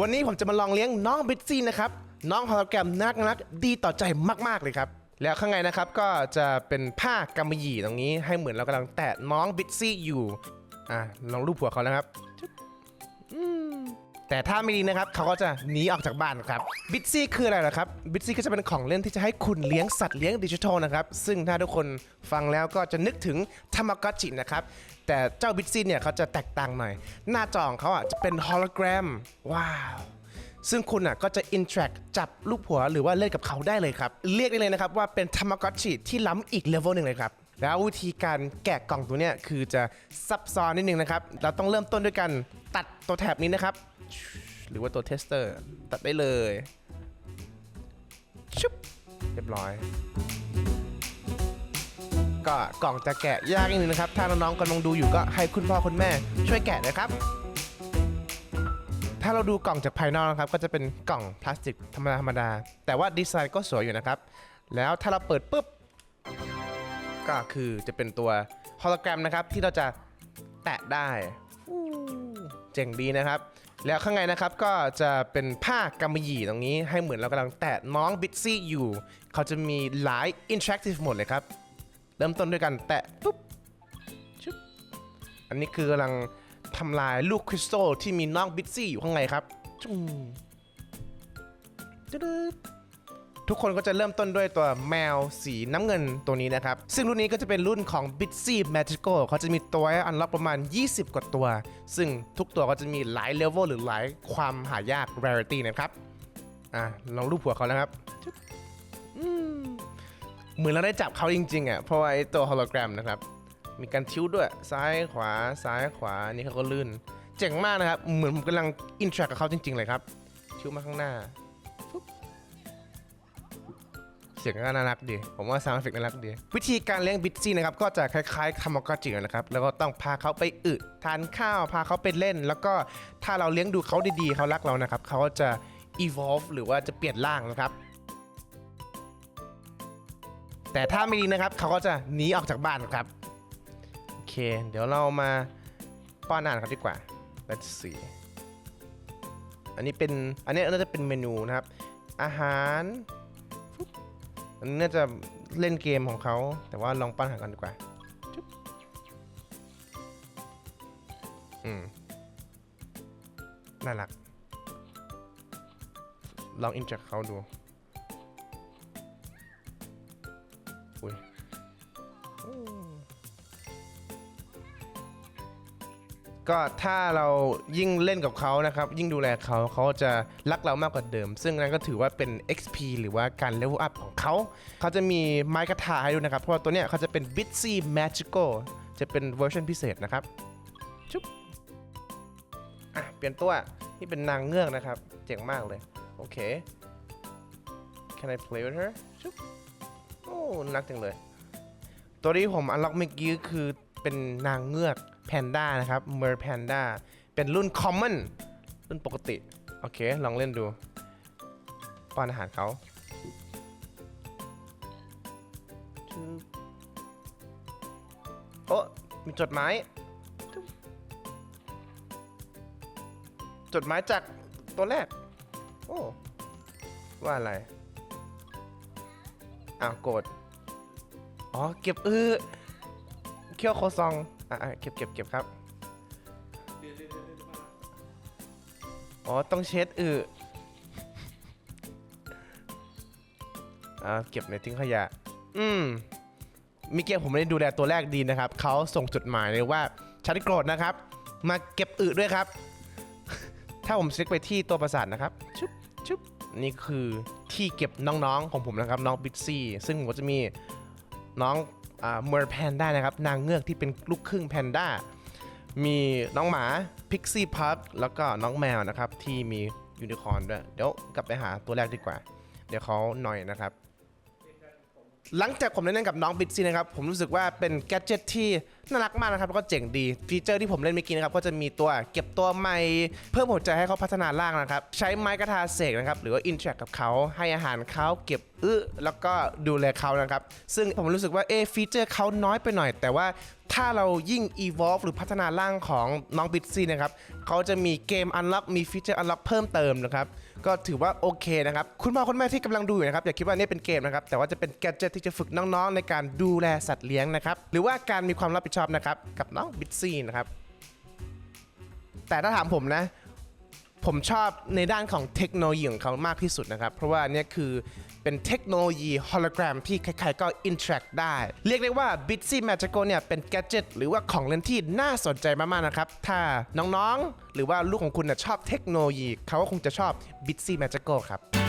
วันนี้ผมจะมาลองเลี้ยงน้องบิตซี่นะครับ น้องฮอลแกรมน่ารักดีต่อใจมาก ๆ เลยครับ แล้วข้างในนะครับก็จะเป็นผ้ากำมะหยี่ตรงนี้ให้เหมือนเรากำลังแตะน้องบิตซี่อยู่ อะลองรูปหัวเขานะครับจุ๊บอืม แต่ถ้าไม่ดีนะครับเขาก็จะหนีออกจากบ้านครับบิตซี่คืออะไรล่ะครับบิตซี่ก็จะเป็นของเล่นที่จะให้คุณเลี้ยงสัตว์เลี้ยงดิจิทัลนะครับซึ่งถ้าทุกคนฟังแล้วก็จะนึกถึงทามากอจินะครับแต่เจ้าบิตซี่เนี่ยเขาจะแตกต่างหน่อย หน้าจอของเขาอะจะเป็นฮอลโลแกรมว้าวซึ่งคุณอะก็จะอินทรักจับลูกผัวหรือว่าเล่นกับเขาได้เลยครับ เรียกได้เลยนะครับว่าเป็นทามากอชิที่ล้ำอีกเลเวลหนึ่งเลยครับ แล้ววิธีการแกะกล่องตัวเนี้ยคือจะซับซ้อนนิดนึงนะครับ เราต้องเริ่มต้นด้วยการตัดตัวแถบนี้นะครับ หรือว่าตัวเทสเตอร์ตัดได้เลยชุบเรียบร้อย ก็กล่องจะแกะยากนิดนึงนะครับ ถ้าน้องๆกำลังดูอยู่ก็ให้คุณพ่อคุณแม่ ช่วยแกะนะครับ ถ้าเราดูกล่องจากภายนอกนะครับ ก็จะเป็นกล่องพลาสติกธรรมดาธรรมดาแต่ว่าดีไซน์ก็สวยอยู่นะครับ แล้วถ้าเราเปิดปุ๊บ ก็คือจะเป็นตัวฮอลโลแกรมนะครับที่เราจะแตะได้เจ๋งดีนะครับ แล้วข้างในนะครับก็จะเป็นผ้ากำมะหยี่ตรงนี้ ให้เหมือนเรากำลังแตะน้องบิตซี่อยู่ เขาจะมีหลายอิน r ท c ค i v e หมดเลยครับ เริ่มต้นด้วยกันแตะปุ๊บชุบอันนี้คือกำลังทำลายลูกคริสตัลที่มีน้องบิตซี่อยู่ข้างในครับจุ้งตึ๊ดๆ ทุกคนก็จะเริ่มต้นด้วยตัวแมวสีน้ำเงินตัวนี้นะครับ ซึ่งรุ่นนี้ก็จะเป็นรุ่นของ Bitsy Magical เขาจะมีตัวให้อันล็อกประมาณ 20 กว่าตัว ซึ่งทุกตัวก็จะมีหลายเลเวลหรือหลายความหายาก rarity นะครับ อะลองรูปหัวเขานะครับอืมเหมือนเราได้จับเขาจริงๆอะเพราะว่าไอ้ตัวฮอลโลแกรมนะครับ มีการทิ้วด้วยซ้ายขวาซ้ายขวานี่เขาก็ลื่น เจ๋งมากนะครับ เหมือนผมกำลังอินทรักกับเขาจริง ๆ เลยครับ ทิ้วมาข้างหน้า สียงก็น่ารักดี ผมว่าซาวด์เอฟเฟกต์น่ารักดี วิธีการเลี้ยงบิตซี่นะครับ ก็จะคล้ายๆทามากอจินะครับ แล้วก็ต้องพาเขาไปอึทานข้าว พาเขาไปเล่น แล้วก็ถ้าเราเลี้ยงดูเขาดีๆ เขารักเรานะครับ เขาก็จะ evolve หรือว่าจะเปลี่ยนร่างนะครับ แต่ถ้าไม่ดีนะครับ เขาก็จะหนีออกจากบ้านครับ โอเค เดี๋ยวเรามาป้อนอาหารเขาดีกว่า let's see อันนี้เป็น อันนี้น่าจะเป็นเมนูนะครับ อาหาร อันนี้น่าจะเล่นเกมของเขา แต่ว่าลองปั้นหากันดีกว่าอืมน่ารัก ลองอินจากเขาดู อุ้ย ก็ถ้าเรายิ่งเล่นกับเขานะครับ ยิ่งดูแลเขาเขาจะรักเรามากกว่าเดิม ซึ่งนั่นก็ถือว่าเป็น XP หรือว่าการ level up ของเขา เขาจะมีไม้กระถาให้ดูนะครับ เพราะว่าตัวเนี้ยเขาจะเป็น Bitsy Magical จะเป็นเวอร์ชันพิเศษนะครับชุบอะเปลี่ยนตัวนี่เป็นนางเงือกนะครับ เจ๋งมากเลย โอเค Can I play with her ชุบโอ้นักจังเลย ตัวที่ผมอันล็อกเมื่อกี้คือ เป็นนางเงือกแพนด้านะครับเมอร์แพนด้าเป็นรุ่นคอมมอนรุ่นปกติ โอเค ลองเล่นดู ป้อนอาหารเขาโอ้มีจดหมายจึ๊บจดหมายจากตัวแรก โอ้ ว่าอะไร อ้าว โกรธ อ๋อ เก็บเออ เคี่ยวโคซองอะอะเก็บเก็บเก็บครับอ๋อต้องเช็ดอออ่าเก็บในทิ้งขยะ อืมมิเกลผมไม่ได้ดูแลตัวแรกดีนะครับ เขาส่งจดหมายเลยว่าฉันโกรธนะครับ มาเก็บอึด้วยครับ ถ้าผมเช็คไปที่ตัวประสาทนะครับชุบชุบนี่คือที่เก็บน้องๆของผมนะครับ น้องบิ๊กซี่ ซึ่งผมก็จะมีน้อง เมอร์แพนด้านะครับนางเงือกที่เป็นลูกครึ่งแพนด้ามีน้องหมาพิกซี่พักแล้วก็น้องแมวนะครับที่มียูนิคอร์นด้วยเดี๋ยวกลับไปหาตัวแรกดีกว่า เดี๋ยวเขาหน่อยนะครับ หลังจากผมเล่นกับน้องบิตซี่นะครับผมรู้สึกว่าเป็นแกดเจิตที่น่ารักมากนะครับแล้วก็เจ๋งดีฟีเจอร์ที่ผมเล่นเมื่อกี้นะครับก็จะมีตัวเก็บตัวใหม่เพิ่มหัวใจให้เขาพัฒนาร่างนะครับใช้ไม้กระทาเสกนะครับหรือว่าอินแทรกกับเขาให้อาหารเขาเก็บอึแล้วก็ดูแลเขานะครับซึ่งผมรู้สึกว่าเอฟีเจอร์เขาน้อยไปหน่อย แต่ว่า ถ้าเรายิ่ง evolve หรือพัฒนาร่างของน้องบิ t ซี่นะครับเขาจะมีเกม unlock มีฟีเจอร์ unlock เพิ่มเติมนะครับก็ถือว่าโอเคนะครับคุณพ่อคุณแม่ที่กำลังดูอยู่นะครับอย่าคิดว่านี่เป็นเกมนะครับแต่ว่าจะเป็นแกจิตที่จะฝึกน้องๆ ในการดูแลสัตว์เลี้ยงนะครับหรือว่าการมีความรับผิดชอบนะครับกับน้องบิ t ซี่นะครับแต่ถ้าถามผมนะผมชอบในด้านของเทคโนโลยีของเขามากที่สุดนะครับ เพราะว่าเนี่ยคือ เป็นเทคโนโลยีฮอลโลแกรมที่ใครๆก็อิน r a c t ได้ เรียกได้ว่า Bitsy Magical เนี่ยเป็นแกจิตหรือว่าของเล่นที่น่าสนใจมากๆนะครับ ถ้าน้องๆ หรือว่าลูกของคุณนะชอบเทคโนโลยี เขาก็คงจะชอบ Bitsy Magical ครับ